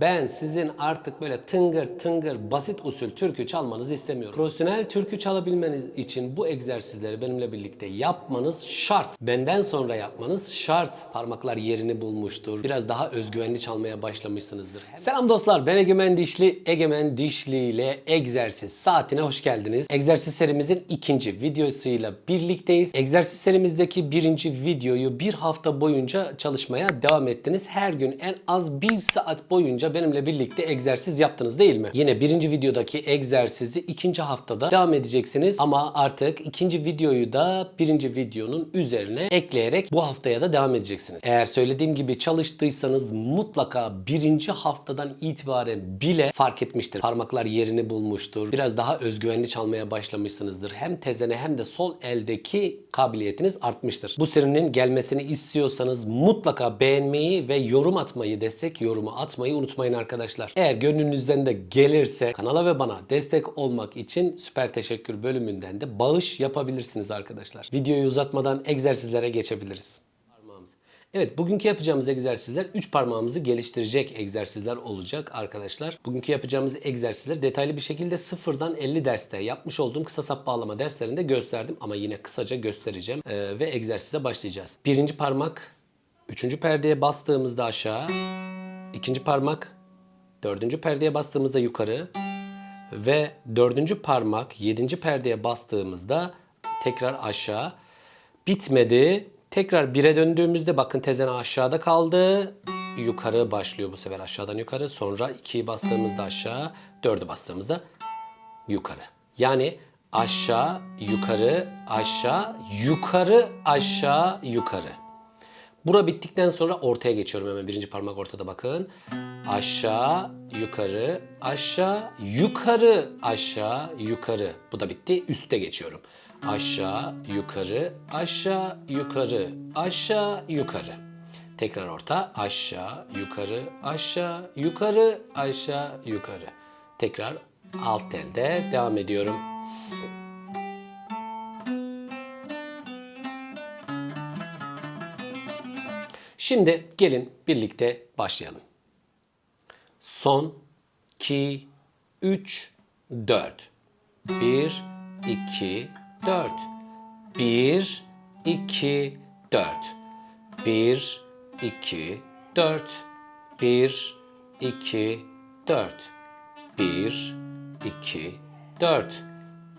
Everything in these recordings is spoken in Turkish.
Ben sizin artık böyle tıngır tıngır basit usul türkü çalmanızı istemiyorum. Profesyonel türkü çalabilmeniz için bu egzersizleri benimle birlikte yapmanız şart. Benden sonra yapmanız şart. Parmaklar yerini bulmuştur. Biraz daha özgüvenli çalmaya başlamışsınızdır. Selam dostlar ben Egemen Dişli. Egemen Dişli ile egzersiz saatine hoş geldiniz. Egzersiz serimizin ikinci videosuyla birlikteyiz. Egzersiz serimizdeki birinci videoyu bir hafta boyunca çalışmaya devam ettiniz. Her gün en az bir saat boyunca benimle birlikte egzersiz yaptınız değil mi? Yine birinci videodaki egzersizi ikinci haftada devam edeceksiniz. Ama artık ikinci videoyu da birinci videonun üzerine ekleyerek bu haftaya da devam edeceksiniz. Eğer söylediğim gibi çalıştıysanız mutlaka birinci haftadan itibaren bile fark etmiştir. Parmaklar yerini bulmuştur. Biraz daha özgüvenli çalmaya başlamışsınızdır. Hem tezene hem de sol eldeki kabiliyetiniz artmıştır. Bu serinin gelmesini istiyorsanız mutlaka beğenmeyi ve yorum atmayı, destek yorumu atmayı unutmayın arkadaşlar. Eğer gönlünüzden de gelirse kanala ve bana destek olmak için süper teşekkür bölümünden de bağış yapabilirsiniz arkadaşlar. Videoyu uzatmadan egzersizlere geçebiliriz. Evet bugünkü yapacağımız egzersizler 3 parmağımızı geliştirecek egzersizler olacak arkadaşlar. Bugünkü yapacağımız egzersizler detaylı bir şekilde sıfırdan 50 derste yapmış olduğum kısa sap bağlama derslerinde gösterdim. Ama yine kısaca göstereceğim Ee, ve egzersize başlayacağız. Birinci parmak üçüncü perdeye bastığımızda aşağı. İkinci parmak dördüncü perdeye bastığımızda yukarı. Ve dördüncü parmak yedinci perdeye bastığımızda tekrar aşağı. Bitmedi. Tekrar 1'e döndüğümüzde bakın tezene aşağıda kaldı. Yukarı başlıyor bu sefer aşağıdan yukarı. Sonra 2'yi bastığımızda aşağı, 4'ü bastığımızda yukarı. Yani aşağı, yukarı, aşağı, yukarı, aşağı, yukarı. Bura bittikten sonra ortaya geçiyorum hemen birinci parmak ortada bakın. Aşağı, yukarı, aşağı, yukarı, aşağı, yukarı. Bu da bitti. Üste geçiyorum. Aşağı, yukarı, aşağı, yukarı, aşağı, yukarı. Tekrar orta. Aşağı, yukarı, aşağı, yukarı, aşağı, yukarı. Tekrar alt telde devam ediyorum. Şimdi gelin birlikte başlayalım. Son, 2, 3, 4. 1, 2, 4. 1, 2, 4. 1, 2, 4. 1, 2, 4. 1, 2, 4.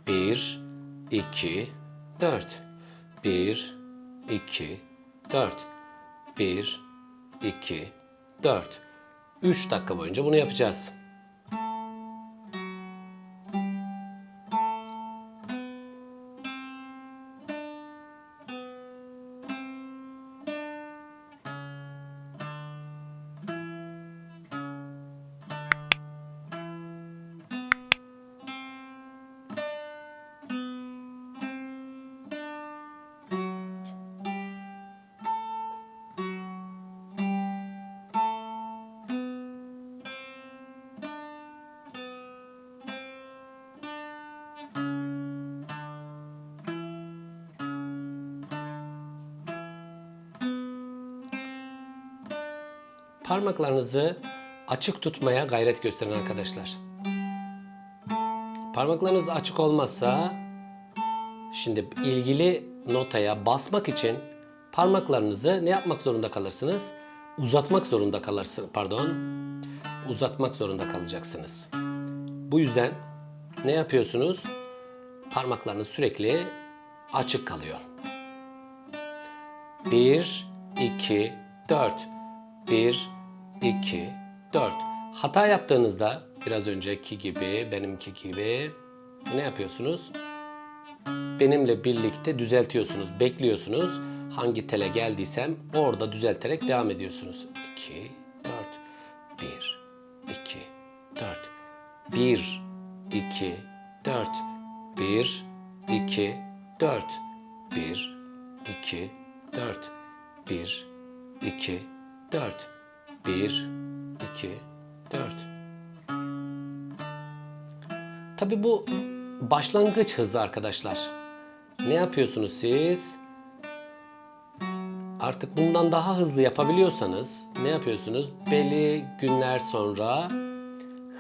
1, 2, 4. 1, 2, 4. 1, 2, 4. 3 dakika boyunca bunu yapacağız. Parmaklarınızı açık tutmaya gayret gösterin arkadaşlar. Parmaklarınız açık olmazsa şimdi ilgili notaya basmak için parmaklarınızı ne yapmak zorunda kalırsınız? Uzatmak zorunda kalırsınız. Pardon. Uzatmak zorunda kalacaksınız. Bu yüzden ne yapıyorsunuz? Parmaklarınız sürekli açık kalıyor. 1, 2, 4. 1, 2, 4. Hata yaptığınızda biraz önceki gibi, benimki gibi ne yapıyorsunuz? Benimle birlikte düzeltiyorsunuz, bekliyorsunuz. Hangi tele geldiysem orada düzelterek devam ediyorsunuz. 2, 4, 1, 2, 4. 1, 2, 4. 1, 2, 4. 1, 2, 4. 1, 2, 4. 1, 2, 4. Tabi bu başlangıç hızı arkadaşlar. Ne yapıyorsunuz siz? Artık bundan daha hızlı yapabiliyorsanız ne yapıyorsunuz? Belli günler sonra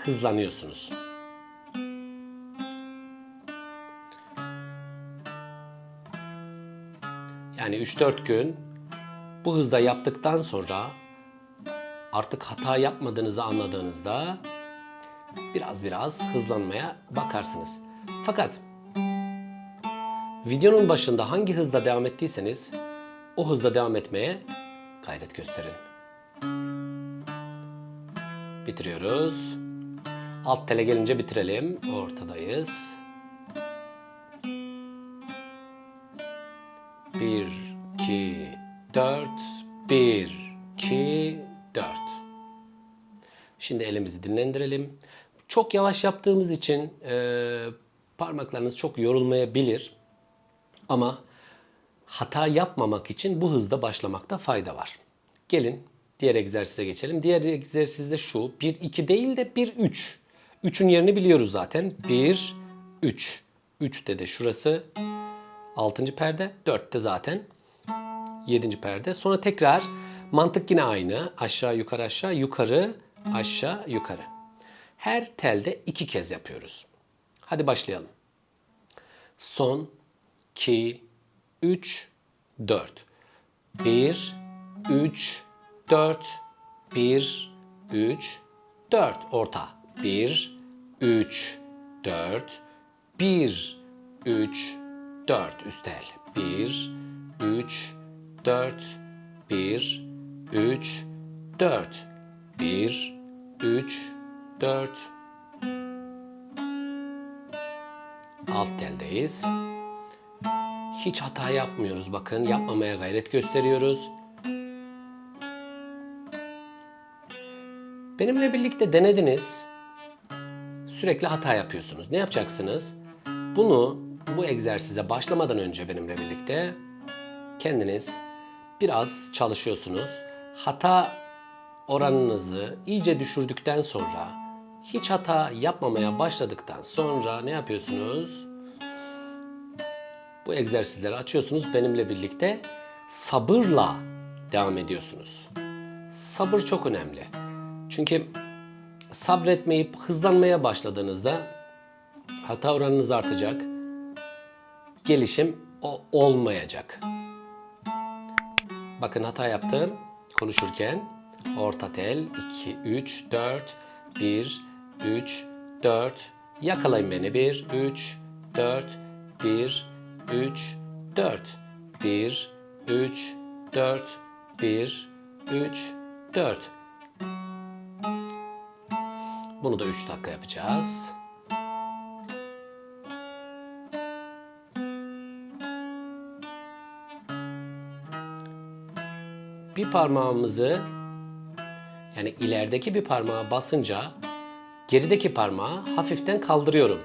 hızlanıyorsunuz. Yani 3-4 gün bu hızda yaptıktan sonra artık hata yapmadığınızı anladığınızda biraz biraz hızlanmaya bakarsınız. Fakat videonun başında hangi hızda devam ettiyseniz o hızda devam etmeye gayret gösterin. Bitiriyoruz. Alt tele gelince bitirelim. Ortadayız. Bir, iki, dört. Bir, iki. Şimdi elimizi dinlendirelim. Çok yavaş yaptığımız için e, parmaklarınız çok yorulmayabilir. Ama hata yapmamak için bu hızda başlamakta fayda var. Gelin diğer egzersize geçelim. Diğer egzersiz de şu. 1-2 değil de 1-3. 3'ün yerini biliyoruz zaten. 1, 3. 3'te de şurası 6. perde. 4'te zaten 7. perde. Sonra tekrar mantık yine aynı. Aşağı yukarı aşağı yukarı aşağı yukarı. Her telde iki kez yapıyoruz. Hadi başlayalım. Son 2 3 4 1 3 4 1 3 4 orta. 1 3 4 1 3 4 üst el. 1 3 4 1 3 4 1 3 4 Alt teldeyiz. Hiç hata yapmıyoruz bakın. Yapmamaya gayret gösteriyoruz. Benimle birlikte denediniz. Sürekli hata yapıyorsunuz. Ne yapacaksınız? Bunu bu egzersize başlamadan önce benimle birlikte kendiniz biraz çalışıyorsunuz. Hata oranınızı iyice düşürdükten sonra hiç hata yapmamaya başladıktan sonra ne yapıyorsunuz? Bu egzersizleri açıyorsunuz benimle birlikte sabırla devam ediyorsunuz. Sabır çok önemli. Çünkü sabretmeyip hızlanmaya başladığınızda hata oranınız artacak. Gelişim o olmayacak. Bakın hata yaptım konuşurken. Orta tel 2 3 4 1 3 4 yakalayın beni. 1 3 4 1 3 4 1 3 4 1 3 4 Bunu da 3 dakika yapacağız. Bir parmağımızı yani ilerideki bir parmağa basınca gerideki parmağı hafiften kaldırıyorum.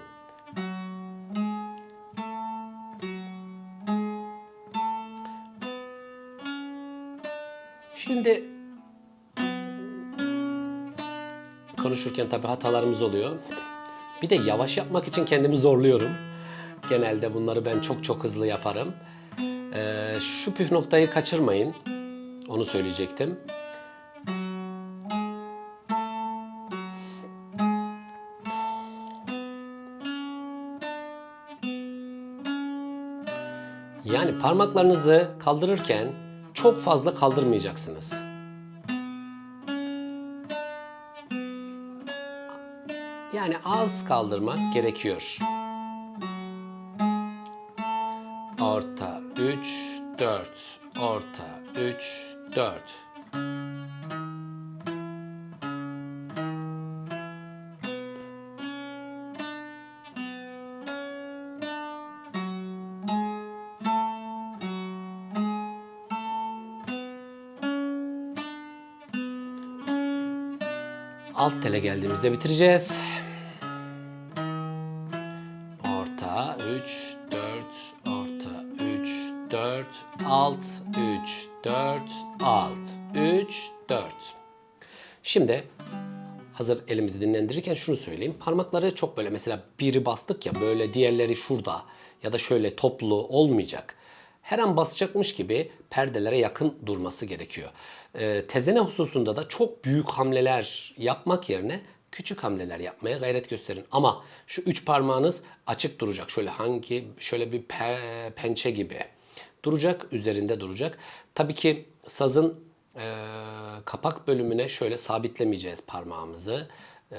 Şimdi konuşurken tabii hatalarımız oluyor. Bir de yavaş yapmak için kendimi zorluyorum. Genelde bunları ben çok çok hızlı yaparım. Ee, şu püf noktayı kaçırmayın. Onu söyleyecektim. Parmaklarınızı kaldırırken çok fazla kaldırmayacaksınız. Yani az kaldırmak gerekiyor. Orta 3 4 orta 3 4 Alt tele geldiğimizde bitireceğiz. Orta 3 4 orta 3 4 alt 3 4 alt 3 4. Şimdi hazır elimizi dinlendirirken şunu söyleyeyim. Parmakları çok böyle mesela biri bastık ya böyle diğerleri şurada ya da şöyle toplu olmayacak. Her an basacakmış gibi perdelere yakın durması gerekiyor. Ee, tezene hususunda da çok büyük hamleler yapmak yerine küçük hamleler yapmaya gayret gösterin. Ama şu üç parmağınız açık duracak. Şöyle hangi şöyle bir pe- pençe gibi duracak, üzerinde duracak. Tabii ki sazın e, kapak bölümüne şöyle sabitlemeyeceğiz parmağımızı. E,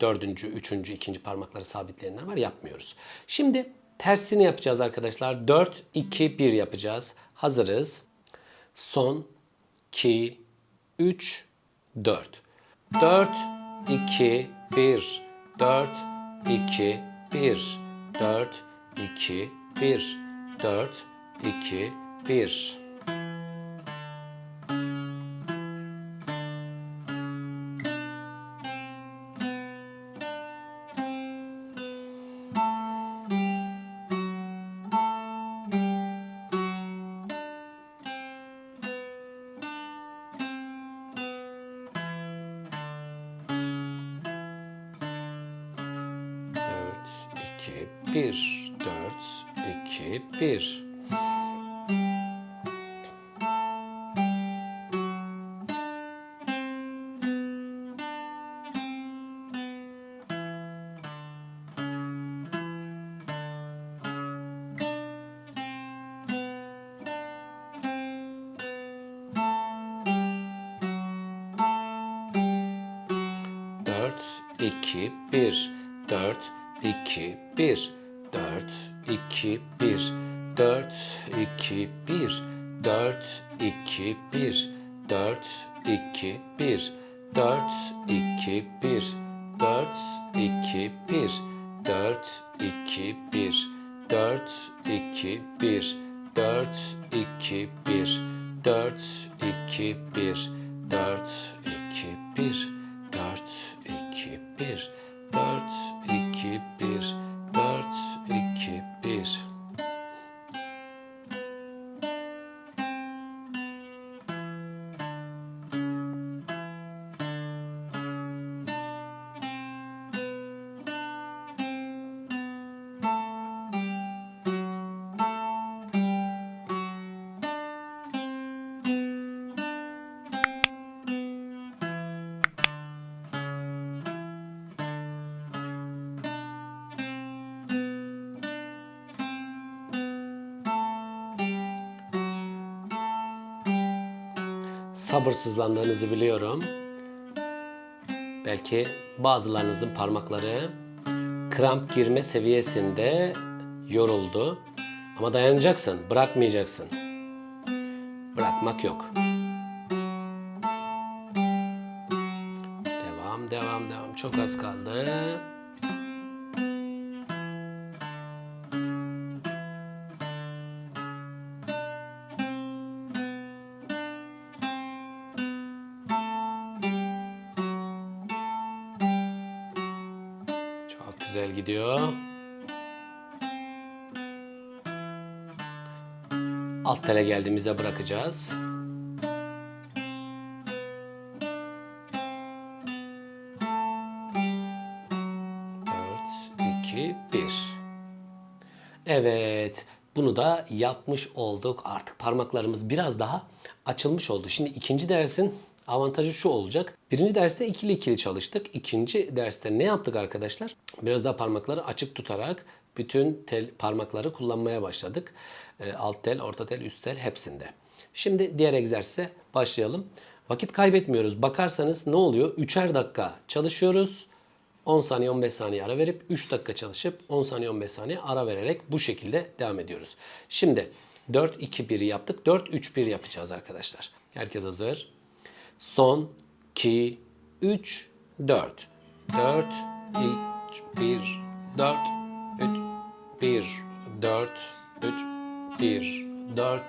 dördüncü, üçüncü, ikinci parmakları sabitleyenler var yapmıyoruz. Şimdi tersini yapacağız arkadaşlar. 4, 2, 1 yapacağız. Hazırız. Son, 2, 3, 4. 4, 2, 1. 4, 2, 1. 4, 2, 1. 4, 2, 1. 2, 1, 4, 2, 1. 2, 1, 4, 2, 1, 4, 2, 1, 4, 2, 1, 4, 2, 1, 4, 2, 1, 4, 2, 1, 4, 2, 1, 4, 2, 1, 4, 2, 1, 4, 2, 1, Sabırsızlandığınızı biliyorum. Belki bazılarınızın parmakları kramp girme seviyesinde yoruldu. Ama dayanacaksın, bırakmayacaksın. Bırakmak yok. Devam, devam, devam. Çok az kaldı. Tele geldiğimizde bırakacağız. Dört, iki, bir. Evet, bunu da yapmış olduk. Artık parmaklarımız biraz daha açılmış oldu. Şimdi ikinci dersin avantajı şu olacak. Birinci derste ikili ikili çalıştık. İkinci derste ne yaptık arkadaşlar? Biraz daha parmakları açık tutarak bütün tel parmakları kullanmaya başladık. E, alt tel, orta tel, üst tel hepsinde. Şimdi diğer egzersize başlayalım. Vakit kaybetmiyoruz. Bakarsanız ne oluyor? Üçer dakika çalışıyoruz. 10 saniye 15 saniye ara verip 3 dakika çalışıp 10 saniye 15 saniye ara vererek bu şekilde devam ediyoruz. Şimdi 4 2 1'i yaptık. 4 3 1 yapacağız arkadaşlar. Herkes hazır. Son 2 3 4 4 3 1 4 3 1 4 3 1 4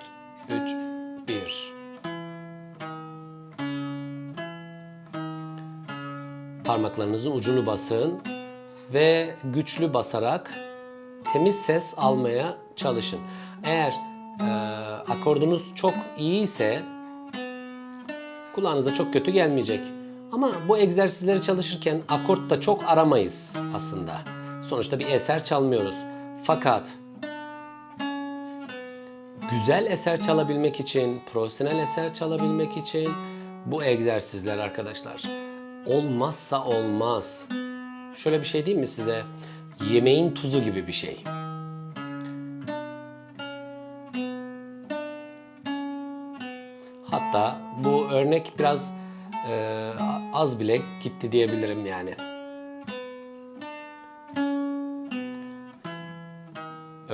3 1 Parmaklarınızın ucunu basın ve güçlü basarak temiz ses almaya çalışın. Eğer e, akordunuz çok iyi ise kulağınıza çok kötü gelmeyecek. Ama bu egzersizleri çalışırken akort da çok aramayız aslında. Sonuçta bir eser çalmıyoruz. Fakat güzel eser çalabilmek için, profesyonel eser çalabilmek için bu egzersizler arkadaşlar olmazsa olmaz. Şöyle bir şey diyeyim mi size? Yemeğin tuzu gibi bir şey. Hatta bu örnek biraz e, az bile gitti diyebilirim yani.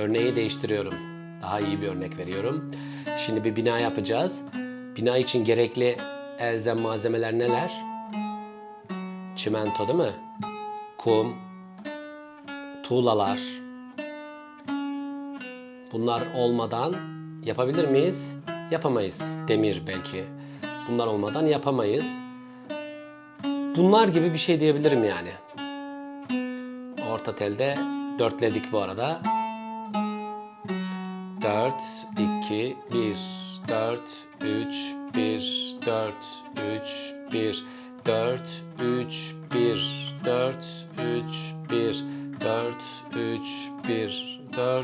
Örneği değiştiriyorum. Daha iyi bir örnek veriyorum. Şimdi bir bina yapacağız. Bina için gerekli elzem malzemeler neler? Çimento değil mi? Kum, tuğlalar. Bunlar olmadan yapabilir miyiz? Yapamayız. Demir belki. Bunlar olmadan yapamayız. Bunlar gibi bir şey diyebilirim yani. Orta telde dörtledik bu arada. 4, 2, 1, 4, 3, 1, 4, 3, 1, 4, 3, 1, 4, 3, 1, 4, 3, 1, 4, 3, 1, 4,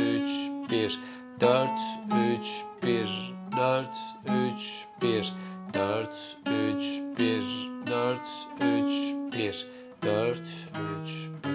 3, 1, 4, 3, 1, 4, 3, 1, 4, 3, 1, 4, 3, 1.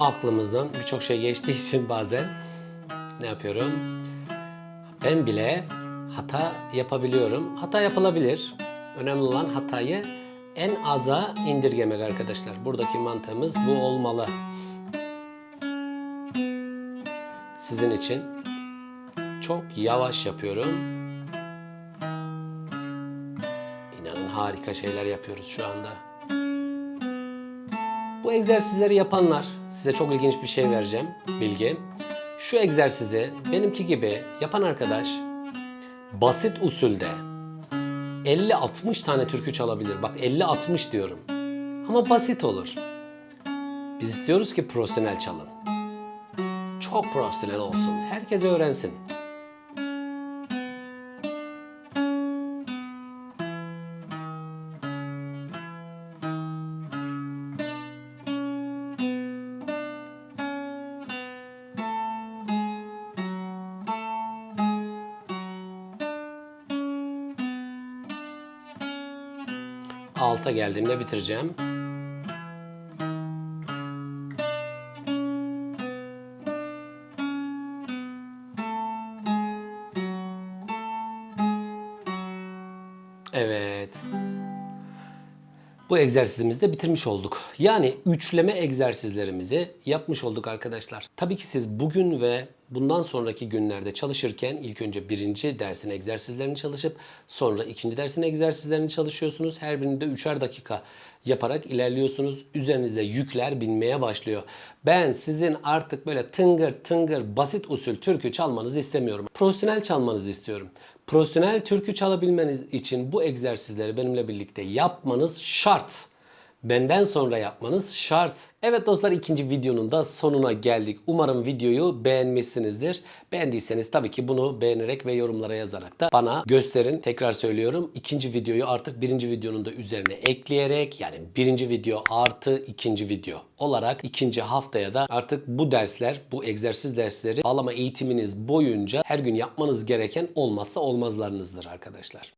aklımızdan birçok şey geçtiği için bazen ne yapıyorum? Ben bile hata yapabiliyorum. Hata yapılabilir. Önemli olan hatayı en aza indirgemek arkadaşlar. Buradaki mantığımız bu olmalı. Sizin için çok yavaş yapıyorum. İnanın harika şeyler yapıyoruz şu anda. Bu egzersizleri yapanlar, size çok ilginç bir şey vereceğim, bilgi. Şu egzersizi benimki gibi yapan arkadaş basit usulde 50-60 tane türkü çalabilir. Bak 50-60 diyorum. Ama basit olur. Biz istiyoruz ki profesyonel çalın. Çok profesyonel olsun. Herkes öğrensin. Alta geldiğimde bitireceğim. Evet. Bu egzersizimizi de bitirmiş olduk. Yani üçleme egzersizlerimizi yapmış olduk arkadaşlar. Tabii ki siz bugün ve bundan sonraki günlerde çalışırken ilk önce birinci dersin egzersizlerini çalışıp sonra ikinci dersin egzersizlerini çalışıyorsunuz. Her birinde üçer dakika yaparak ilerliyorsunuz. Üzerinize yükler binmeye başlıyor. Ben sizin artık böyle tıngır tıngır basit usul türkü çalmanızı istemiyorum. Profesyonel çalmanızı istiyorum. Profesyonel türkü çalabilmeniz için bu egzersizleri benimle birlikte yapmanız şart. Benden sonra yapmanız şart. Evet dostlar ikinci videonun da sonuna geldik. Umarım videoyu beğenmişsinizdir. Beğendiyseniz tabii ki bunu beğenerek ve yorumlara yazarak da bana gösterin. Tekrar söylüyorum. ikinci videoyu artık birinci videonun da üzerine ekleyerek yani birinci video artı ikinci video olarak ikinci haftaya da artık bu dersler, bu egzersiz dersleri bağlama eğitiminiz boyunca her gün yapmanız gereken olmazsa olmazlarınızdır arkadaşlar.